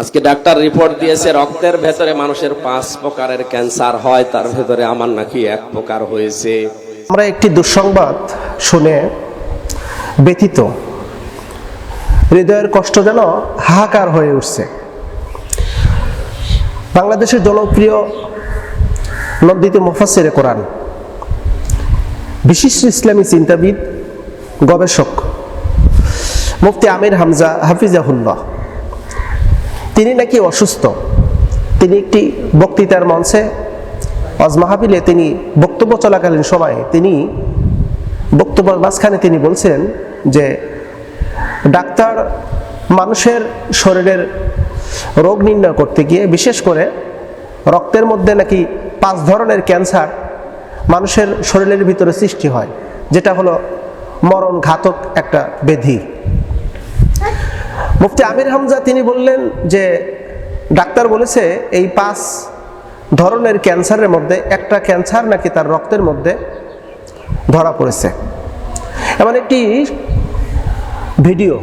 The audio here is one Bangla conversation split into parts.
আজকে ডাক্তার রিপোর্ট দিয়েছে, রক্তের ভেতরে মানুষের পাঁচ প্রকারের ক্যান্সার হয়, তার ভেতরে আমার নাকি এক প্রকার হয়েছে। আমরা একটি দুঃসংবাদ শুনে ব্যথিত। হৃদয়ের কষ্ট যেন হাহাকার হয়ে উঠছে। বাংলাদেশের জনপ্রিয় নন্দিত মুফাসিরে কোরআন। বিশিষ্ট ইসলামী চিন্তাবিদ, গবেষক, মুফতি আমির হামজা হাফিজাহুল্লাহ। তিনি নাকি অসুস্থ? তিনি একটি বক্তৃতার মঞ্চে অজ মাহাবিলে তিনি বক্তব্য চলাকালীন সময়ে তিনি বক্তব্যের মাঝখানে তিনি বলছেন যে, ডাক্তার মানুষের শরীরের রোগ নির্ণয় করতে গিয়ে বিশেষ করে রক্তের মধ্যে নাকি পাঁচ ধরনের ক্যান্সার মানুষের শরীরের ভিতরে সৃষ্টি হয়, যেটা হলো মরণ ঘাতক একটা ব্যাধি। মুফতি আমির হামজা তিনি বললেন যে, ডাক্তার বলেছে এই পাঁচ ধরনের ক্যান্সারের মধ্যে একটা ক্যান্সার নাকি তার রক্তের মধ্যে ধরা পড়েছে। এমন একটি ভিডিও,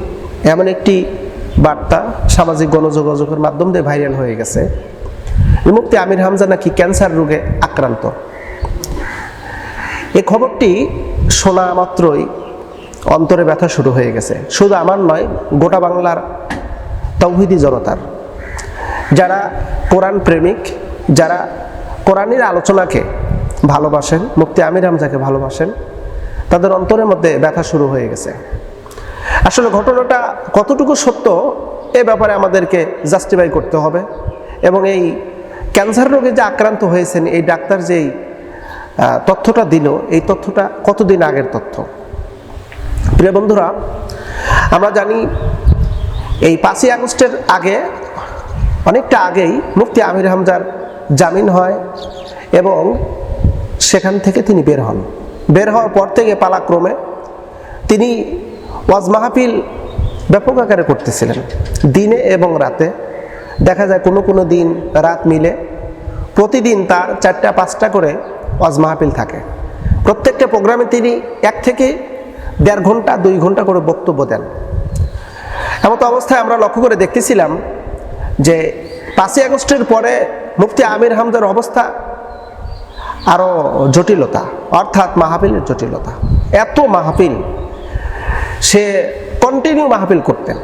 এমন একটি বার্তা সামাজিক গণযোগাযোগের মাধ্যম দিয়ে ভাইরাল হয়ে গেছে। যে মুফতি আমির হামজা নাকি ক্যান্সার রোগে আক্রান্ত। এই খবরটি শোনা মাত্রই অন্তরে ব্যথা শুরু হয়ে গেছে। শুধু আমার নয়, গোটা বাংলার তৌহিদি জনতার। যারা কোরআন প্রেমিক, যারা কোরআনের আলোচনাকে ভালোবাসেন, মুফতি আমির হামজাকে ভালোবাসেন, তাদের অন্তরের মধ্যে ব্যথা শুরু হয়ে গেছে। আসলে ঘটনাটা কতটুকু সত্য, এ ব্যাপারে আমাদেরকে জাস্টিফাই করতে হবে এবং এই ক্যান্সার রোগে যে আক্রান্ত হয়েছেন, এই ডাক্তার যেই তথ্যটা দিল, এই তথ্যটা কতদিন আগের তথ্য? প্রিয় বন্ধুরা, আমরা জানি এই পাঁচই আগস্টের আগে, অনেকটা আগেই মুফতি আমির হামজার জামিন হয় এবং সেখান থেকে তিনি বের হন। বের হওয়ার পর থেকে পালাক্রমে তিনি ওয়াজ মাহফিল ব্যাপক আকারে করতেছিলেন। দিনে এবং রাতে। দেখা যায় কোনো কোনো দিন রাত মিলে প্রতিদিন তার চারটা, পাঁচটা করে ওয়াজ মাহফিল থাকে। প্রত্যেকটা প্রোগ্রামে তিনি এক থেকে দেড় ঘণ্টা, দুই ঘণ্টা করে বক্তব্য দেন। এমত অবস্থায় আমরা লক্ষ্য করে দেখতেছিলাম যে পাঁচই আগস্টের পরে মুফতি আমির হামদার অবস্থা আরও জটিলতা, অর্থাৎ মাহফিলের জটিলতা। এত মাহফিল, সে কন্টিনিউ মাহফিল করতেন।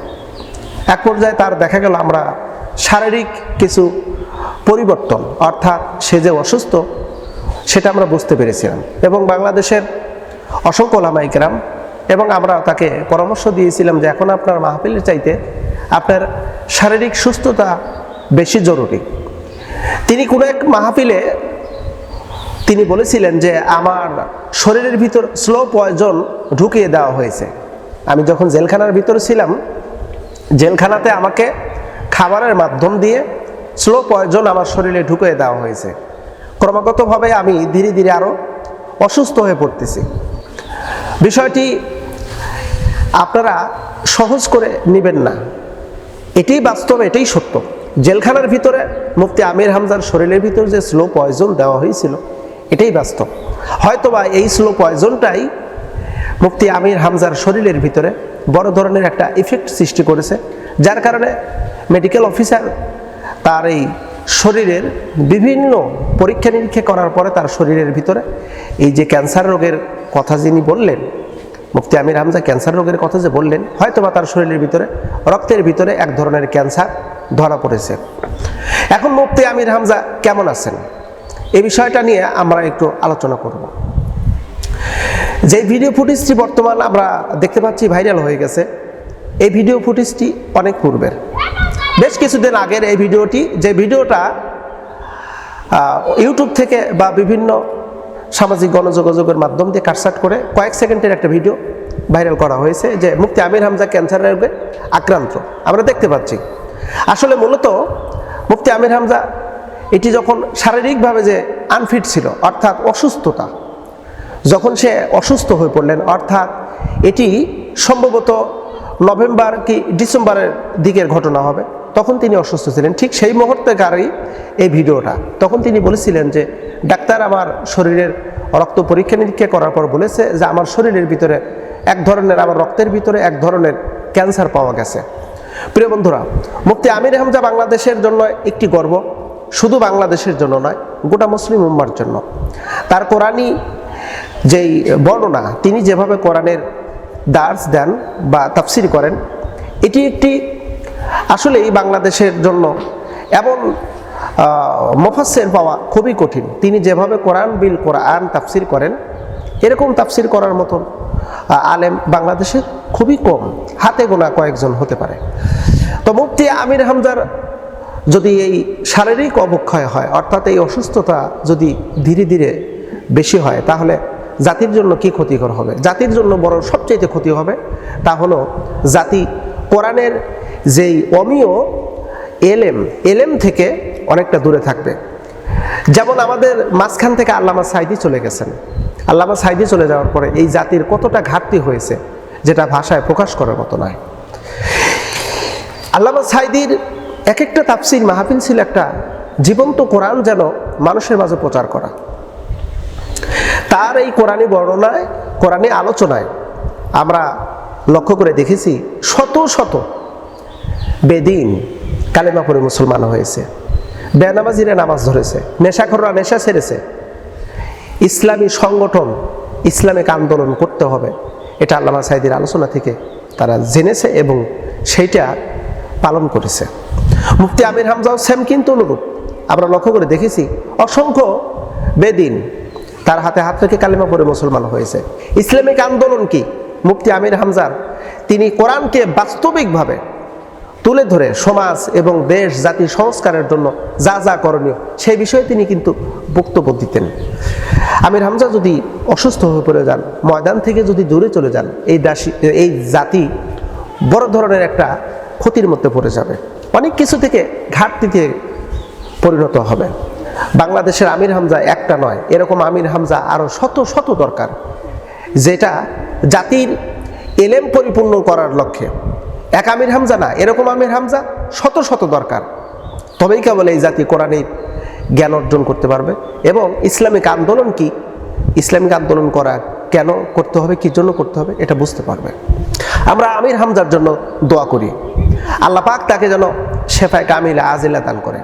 এক পর্যায়ে তার দেখা গেল আমরা শারীরিক কিছু পরিবর্তন, অর্থাৎ সে যে অসুস্থ, সেটা আমরা বুঝতে পেরেছিলাম। এবং বাংলাদেশের অসংখ্য লামাইকেরাম এবং আমরা তাকে পরামর্শ দিয়েছিলাম যে এখন আপনার মাহফিলের চাইতে আপনার শারীরিক সুস্থতা বেশি জরুরি। তিনি কোনো এক মাহফিলে তিনি বলেছিলেন যে আমার শরীরের ভিতর স্লো পয়জন ঢুকিয়ে দেওয়া হয়েছে। আমি যখন জেলখানার ভিতর ছিলাম, জেলখানাতে আমাকে খাবারের মাধ্যম দিয়ে স্লো পয়জন আমার শরীরে ঢুকিয়ে দেওয়া হয়েছে। ক্রমাগতভাবে আমি ধীরে ধীরে আরও অসুস্থ হয়ে পড়তেছি। বিষয়টি আপনারা সহজ করে নেবেন না। এটাই বাস্তব, এটাই সত্য। জেলখানার ভিতরে মুফতি আমির হামজার শরীরের ভিতরে যে স্লো পয়জন দেওয়া হয়েছিল, এটাই বাস্তব। হয়তোবা এই স্লো পয়জনটাই মুফতি আমির হামজার শরীরের ভিতরে বড় ধরনের একটা ইফেক্ট সৃষ্টি করেছে, যার কারণে মেডিকেল অফিসার তার এই শরীরের বিভিন্ন পরীক্ষা নিরীক্ষা করার পরে তার শরীরের ভিতরে এই যে ক্যান্সার রোগের কথা যিনি বললেন, মুফতি আমির হামজা ক্যান্সার রোগের কথা যে বললেন, হয়তোবা তার শরীরের ভিতরে, রক্তের ভিতরে এক ধরনের ক্যান্সার ধরা পড়েছে। এখন মুফতি আমির হামজা কেমন আছেন? এই বিষয়টা নিয়ে আমরা একটু আলোচনা করব। যে ভিডিও ফুটেজটি বর্তমান আমরা দেখতে পাচ্ছি ভাইরাল হয়ে গেছে, এই ভিডিও ফুটেজটি অনেক পূর্বের। বেশ কিছুদিন আগের এই ভিডিওটি, যে ভিডিওটা ইউটিউব থেকে বা বিভিন্ন সামাজিক গণযোগাযোগের মাধ্যম দিয়ে কাটসাট করে কয়েক সেকেন্ডের একটা ভিডিও ভাইরাল করা হয়েছে যে মুক্তি আমির হামজা ক্যান্সার রোগে আক্রান্ত। আমরা দেখতে পাচ্ছি। আসলে মূলত মুফতি আমির হামজা এটি যখন শারীরিকভাবে যে আনফিট ছিল, অর্থাৎ অসুস্থতা, যখন সে অসুস্থ হয়ে পড়লেন, অর্থাৎ এটি সম্ভবত নভেম্বর কি ডিসেম্বরের দিকের ঘটনা হবে। তখন তিনি অসুস্থ ছিলেন। ঠিক সেই মুহূর্তেকারই এই ভিডিওটা, তখন তিনি বলেছিলেন যে, ডাক্তার, আমার শরীরের রক্ত পরীক্ষা নিরীক্ষা করার পর বলেছে যে, আমার শরীরের ভিতরে এক ধরনের, আমার রক্তের ভিতরে এক ধরনের ক্যান্সার পাওয়া গেছে। প্রিয় বন্ধুরা, মুফতি আমির হামজা বাংলাদেশের জন্য একটি গর্ব। শুধু বাংলাদেশের জন্য নয়, গোটা মুসলিম উম্মার জন্য। তার কোরআনই যেই বর্ণনা, তিনি যেভাবে কোরআনের দার্স দেন বা তাফসির করেন, এটি একটি আসলেই বাংলাদেশের জন্য এমন মফাসের পাওয়া খুবই কঠিন। তিনি যেভাবে কোরআন বিল, কোরআন তাফসির করেন, এরকম তাফসির করার মতন আলেম বাংলাদেশে খুবই কম, হাতে গোনা কয়েকজন হতে পারে। তো মুফতি আমির হামজার যদি এই শারীরিক অবক্ষয় হয়, অর্থাৎ এই অসুস্থতা যদি ধীরে ধীরে বেশি হয়, তাহলে জাতির জন্য কি ক্ষতিকর হবে? জাতির জন্য বড় সবচেয়ে ক্ষতি হবে তা হলো জাতি কোরআনের যেই অমীয় এলেম এলেম থেকে অনেকটা দূরে থাকবে। যেমন আমাদের মাঝখান থেকে আল্লামা সাইদি চলে গেছেন। আল্লামা সাইদি চলে যাওয়ার পরে এই জাতির কতটা ঘাটতি হয়েছে যেটা ভাষায় প্রকাশ করার মতো নয়। আল্লামা সাইদির এক একটা তাফসির মাহফিল ছিল একটা জীবন্ত কোরআন যেন মানুষের মাঝে প্রচার করা। তার এই কোরআনী বর্ণনায়, কোরআনী আলোচনায় আমরা লক্ষ্য করে দেখেছি, শত শত বেদিন কালেমা পড়ে মুসলমান হয়েছে। বেনামাজিরা নামাজ ধরেছে, নেশাখররা নেশা ছেড়েছে। ইসলামী সংগঠন, ইসলামিক আন্দোলন করতে হবে, এটা আল্লামা সাইদির আলোচনা থেকে তারা জেনেছে এবং সেইটা পালন করেছে। মুফতি আমির হামজাও সেম কিন্তু অনুরূপ। আমরা লক্ষ্য করে দেখেছি, অসংখ্য বেদিন তার হাতে হাত রেখে কালিমা পড়ে মুসলমান হয়েছে। ইসলামিক আন্দোলন কি? মুফতি আমির হামজার, তিনি কোরআনকে বাস্তবিকভাবে তুলে ধরে সমাজ এবং দেশ, জাতি সংস্কারের জন্য যা যা করণীয়, সেই বিষয়ে তিনি কিন্তু বক্তব্য দিতেন। আমির হামজা যদি অসুস্থ হয়ে পড়ে যান, ময়দান থেকে যদি দূরে চলে যান, এই দাসী, এই জাতি বড় ধরনের একটা ক্ষতির মধ্যে পড়ে যাবে। অনেক কিছু থেকে ঘাটতিতে পরিণত হবে। বাংলাদেশের আমির হামজা একটা নয়, এরকম আমির হামজা আরও শত শত দরকার। যেটা জাতির এলেম পরিপূর্ণ করার লক্ষ্যে। এক আমির হামজা না, এরকম আমির হামজা শত শত দরকার। তবেই কেবল এই জাতি কোরআনের জ্ঞান অর্জন করতে পারবে এবং ইসলামিক আন্দোলন কি? ইসলামিক আন্দোলন করা কেন করতে হবে, কি জন্য করতে হবে, এটা বুঝতে পারবে। আমরা আমির হামজার জন্য দোয়া করি। আল্লাহ পাক তাকে যেন শেফায় কামিলা আজিলা দান করে।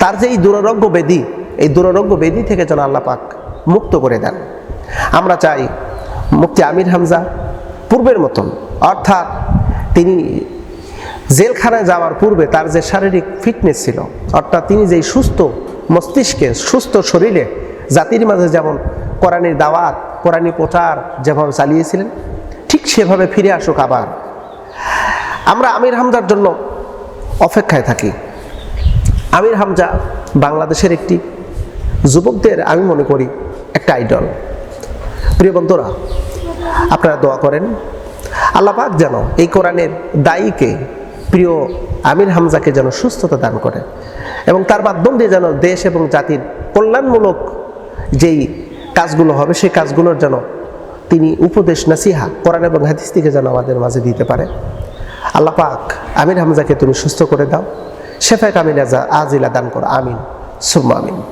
তার যে এই দুরারোগ্য বেদি, এই দুরারোগ্য বেদি থেকে যেন আল্লাহ পাক মুক্ত করে দেন। আমরা চাই মুক্তি আমির হামজা পূর্বের মতন, অর্থাৎ তিনি জেলখানায় যাওয়ার পূর্বে তার যে শারীরিক ফিটনেস ছিল, অর্থাৎ তিনি যেই সুস্থ মস্তিষ্কে, সুস্থ শরীরে, জাতির মাঝে যেমন কোরআনের দাওয়াত, কোরআনী প্রচার যেভাবে চালিয়েছিলেন, ঠিক সেভাবে ফিরে আসুক আবার। আমরা আমির হামজার জন্য অপেক্ষায় থাকি। আমির হামজা বাংলাদেশের একটি যুবকদের, আমি মনে করি, একটা আইডল প্রিয় বন্ধুরা, আপনারা দোয়া করেন। আল্লাহ পাক যেন এই কোরআনের দায়ীকে, প্রিয় আমির হামজাকে যেন সুস্থতা দান করে এবং তার মাধ্যম দিয়ে যেন দেশ এবং জাতির কল্যাণমূলক যেই কাজগুলো হবে, সেই কাজগুলোর যেন তিনি উপদেশ, নাসিহা, কোরআন এবং হাদিস থেকে যেন আমাদের মাঝে দিতে পারে। আল্লাহ পাক আমির হামজাকে তুমি সুস্থ করে দাও। শেফায় কামিল আজিলা দান করো। আমিন। সুম্মা আমিন।